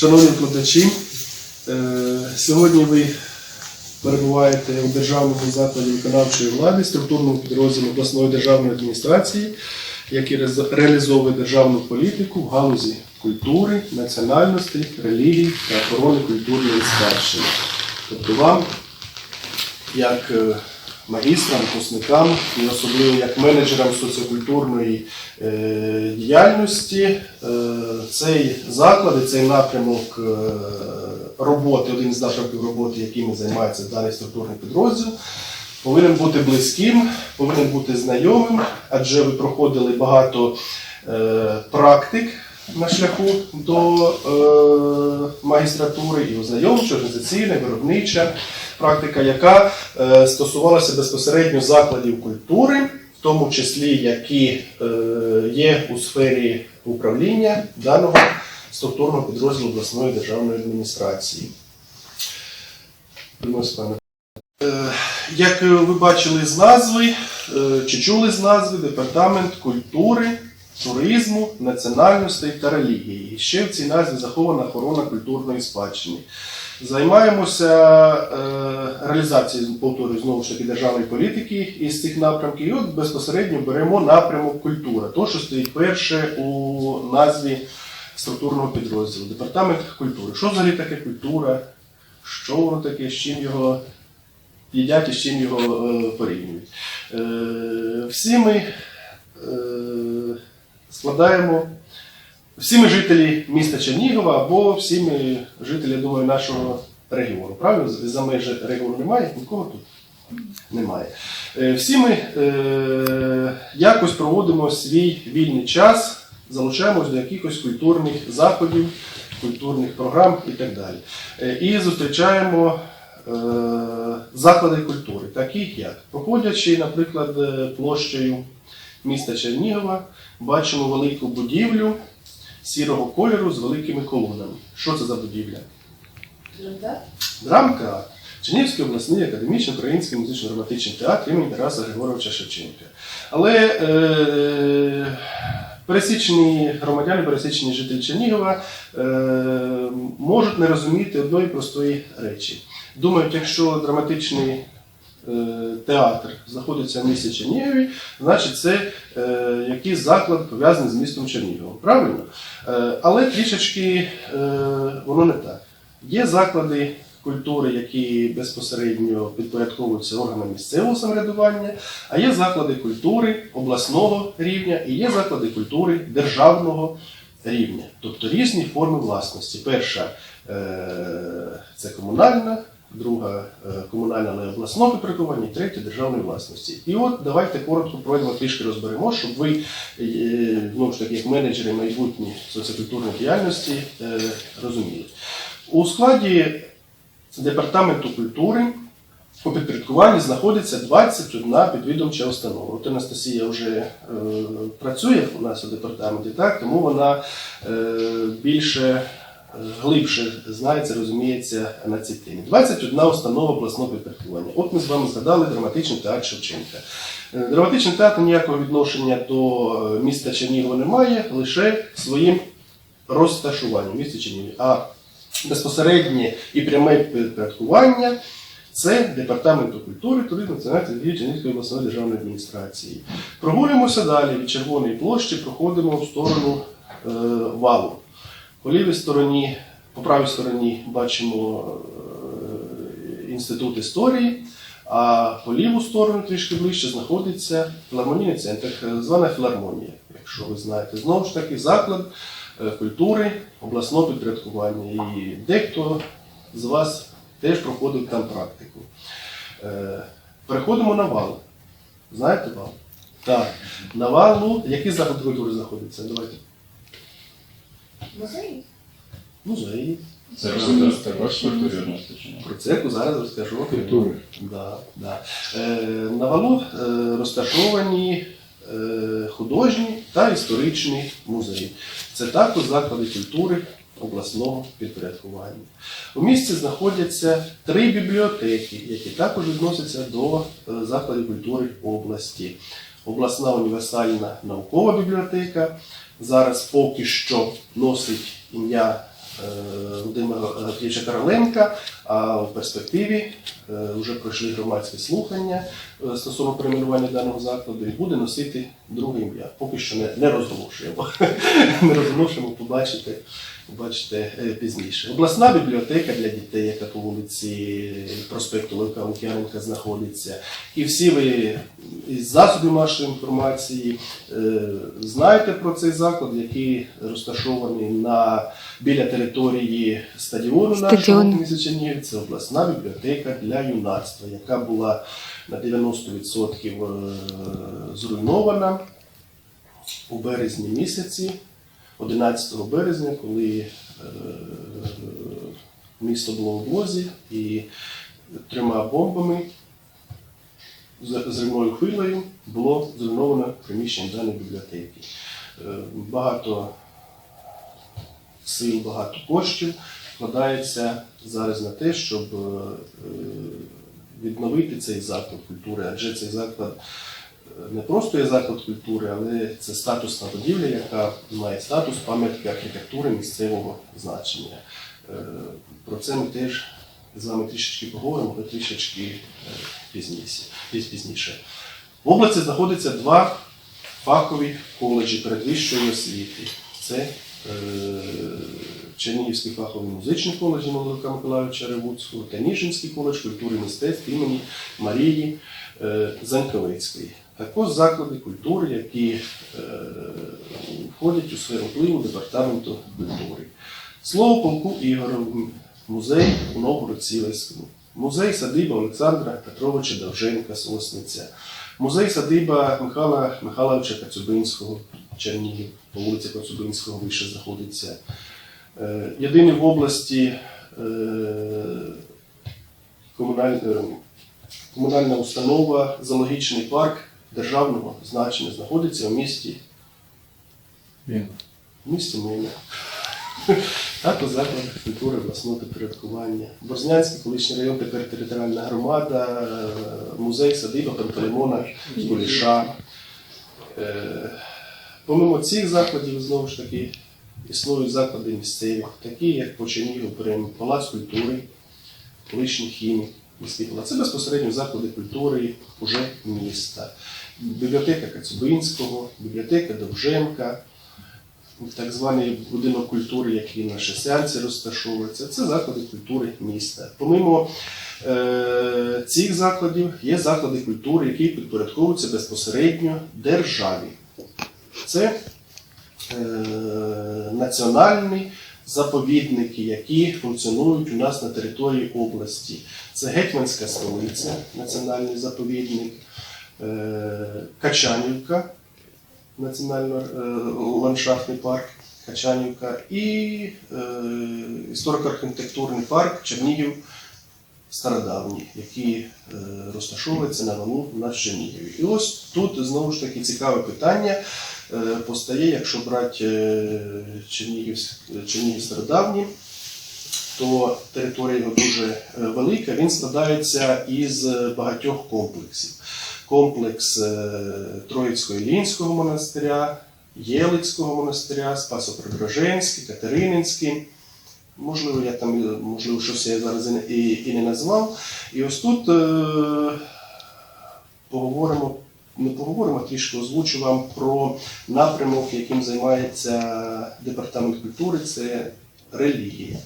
Шановні викладачі, е, сьогодні ви перебуваєте у державному закладі виконавчої влади, структурному підрозділі обласної державної адміністрації, який реалізовує державну політику в галузі культури, національностей, релігій та охорони культурної спадщини. Тобто вам, як е, магістрам, випускникам і особливо як менеджерам соціокультурної е, діяльності, е, цей заклад і цей напрямок е, роботи, один з напрямків роботи, якими займається даний структурний підрозділ, повинен бути близьким, повинен бути знайомим, адже ви проходили багато е, практик на шляху до е, магістратури і ознайомча, організаційна, виробнича практика, яка е, стосувалася безпосередньо закладів культури, в тому числі які е, є у сфері управління даного структурного підрозділу обласної державної адміністрації. Е, Як ви бачили з назви, е, чи чули з назви Департамент культури, туризму, національностей та релігії. І ще в цій назві захована охорона культурної спадщини. Займаємося е, реалізацією, повторюю, знову ж таки державної політики із цих напрямків. І от безпосередньо беремо напрямок культура, то, що стоїть перше у назві структурного підрозділу Департамент культури. Що взагалі таке культура? Що воно таке, з чим його їдять і з чим його е, порівнюють? Е, всі ми е, складаємо всі ми жителі міста Чернігова або всі ми жителі, я думаю, нашого регіону. Правильно? За межі регіону немає, нікого тут немає. Е, Всі ми е, якось проводимо свій вільний час, залучаємось до якихось культурних заходів, культурних програм і так далі. Е, І зустрічаємо е, заклади культури, таких як проходячи, наприклад, площею міста Чернігова, бачимо велику будівлю сірого кольору з великими колонами. Що це за будівля? Драмтеатр. Чернігівський обласний академічний український музично-драматичний театр імені Тараса Григоровича Шевченка. Але е, пересічні громадяни, пересічні жителі Чернігова е, можуть не розуміти одної простої речі. Думають, якщо драматичний театр знаходиться в місті Чернігові, значить це е, якийсь заклад пов'язаний з містом Черніговом. Правильно? Е, але трішечки е, воно не так. Є заклади культури, які безпосередньо підпорядковуються органам місцевого самоврядування, а є заклади культури обласного рівня і є заклади культури державного рівня, тобто різні форми власності. Перша е, це комунальна, друга е, комунальна але обласного підпорядкування, третя державної власності. І от давайте коротко пройдемо трішки розберемо, щоб ви ж таки, як менеджери майбутньої соціокультурної діяльності е, розуміли. У складі департаменту культури у підпорядкуванні знаходиться 21 підвідомча установа. От Анастасія вже е, працює у нас у департаменті, так, тому вона е, більше глибше знається, розуміється на цій темі. 21 установа обласного підпорядкування. От ми з вами згадали драматичний театр Шевченка. Е, Драматичний театр ніякого відношення до е, міста Чернігова не має, лише своїм розташуванням в місті Чернігові. А безпосереднє і пряме підпорядкування це департаменту культури, туризму, національної Чернігівської обласної державної адміністрації. Прогулюємося далі від Червоної площі, проходимо в сторону е, валу. По лівій стороні, по правій стороні бачимо е, інститут історії, а по ліву сторону трішки ближче знаходиться філармонійний центр, е, звана філармонія, якщо ви знаєте. Знову ж таки, заклад е, культури обласного підпорядкування. І дехто з вас теж проходив там практику. Переходимо на вал. Знаєте вал? Так. На валу, який заклад культури знаходиться? Давайте. Музей? Музеї. Це також також культурі відноситься? Про церкву зараз розкажу. Культури. Да, да. Е, на валу е, розташовані е, художні та історичні музеї. Це також заклади культури обласного підпорядкування. У місті знаходяться три бібліотеки, які також відносяться до е, закладів культури області. Обласна універсальна наукова бібліотека зараз поки що носить ім'я е, Володимира Гавриловича Короленка, а в перспективі е, вже пройшли громадські слухання е, стосовно перейменування даного закладу і буде носити друге ім'я. Поки що не, не розголошуємо. не розголошуємо, побачите, побачите пізніше. Обласна бібліотека для дітей, яка по вулиці проспекту Левка Лук'яненка знаходиться. І всі ви із засобів нашої інформації е, знаєте про цей заклад, який розташований на біля території стадіону нашого Стадіон. міста Чернігів. Це обласна бібліотека для юнацтва, яка була на 90% е, зруйнована у березні місяці, 11 березня, коли е, місто було в облозі і трьома бомбами зривною хвилею було зруйновано приміщення даної бібліотеки. Е, Багато сил, багато коштів вкладається зараз на те, щоб е, відновити цей заклад культури, адже цей заклад е, не просто є заклад культури, але це статусна будівля, яка має статус пам'ятки архітектури місцевого значення. Про це ми теж з вами трішечки поговоримо, але трішечки е, пізніше. пізніше. В області знаходиться два фахові коледжі передвищої освіти. Це е, Чернігівський фаховий музичний коледж імені Левка Миколайовича Ревуцького та Ніжинський коледж культури і мистецтв імені Марії е, Заньковецької. Також заклади культури, які е, входять у сферу впливу департаменту культури. Слово полку Ігорову, музей у Новгород-Сілецькому, музей садиба Олександра Петровича Довженка Сосниця, музей садиба Михайла Михайловича Кацюбинського, Чернігів, по вулиці Коцюбинського вище знаходиться. Е, Єдиний в області е, комунальна, комунальна установа Зоологічний парк державного значення знаходиться в місті в місті Мина. Також заклад культури обласного підпорядкування. Борзнянський колишній район, тепер територіальна громада, е, музей садиба Пантелеймона Куліша. Е, Помимо цих закладів, знову ж таки, існують заклади місцеві, такі як по Чернігіву Палац культури, колишній хімік. Це безпосередньо заклади культури уже міста. Бібліотека Кацюбинського, бібліотека Довженка, так званий будинок культури, який на Шесянці розташовується, це заклади культури міста. Помимо е, цих закладів є заклади культури, які підпорядковуються безпосередньо державі. Це е, національні заповідники, які функціонують у нас на території області. Це Гетьманська столиця, національний заповідник, е, Національно-ландшафтний парк Качанівка і е, історико-архітектурний парк Чернігів Стародавній, який е, розташовується на валу на Чернігові. І ось тут знову ж таки цікаве питання е, постає, якщо брати е, Чернігів, Чернігів Стародавній, то територія його дуже е, велика, він складається із багатьох комплексів. Комплекс е, Троїцького Ілінського монастиря, Єлицького монастиря, Спасо-Преображенський, Катерининський. Можливо, я там можливо, щось я зараз і, і не назвав. І ось тут е, поговоримо, не поговоримо, а трішки озвучу вам про напрямок, яким займається департамент культури, це релігія.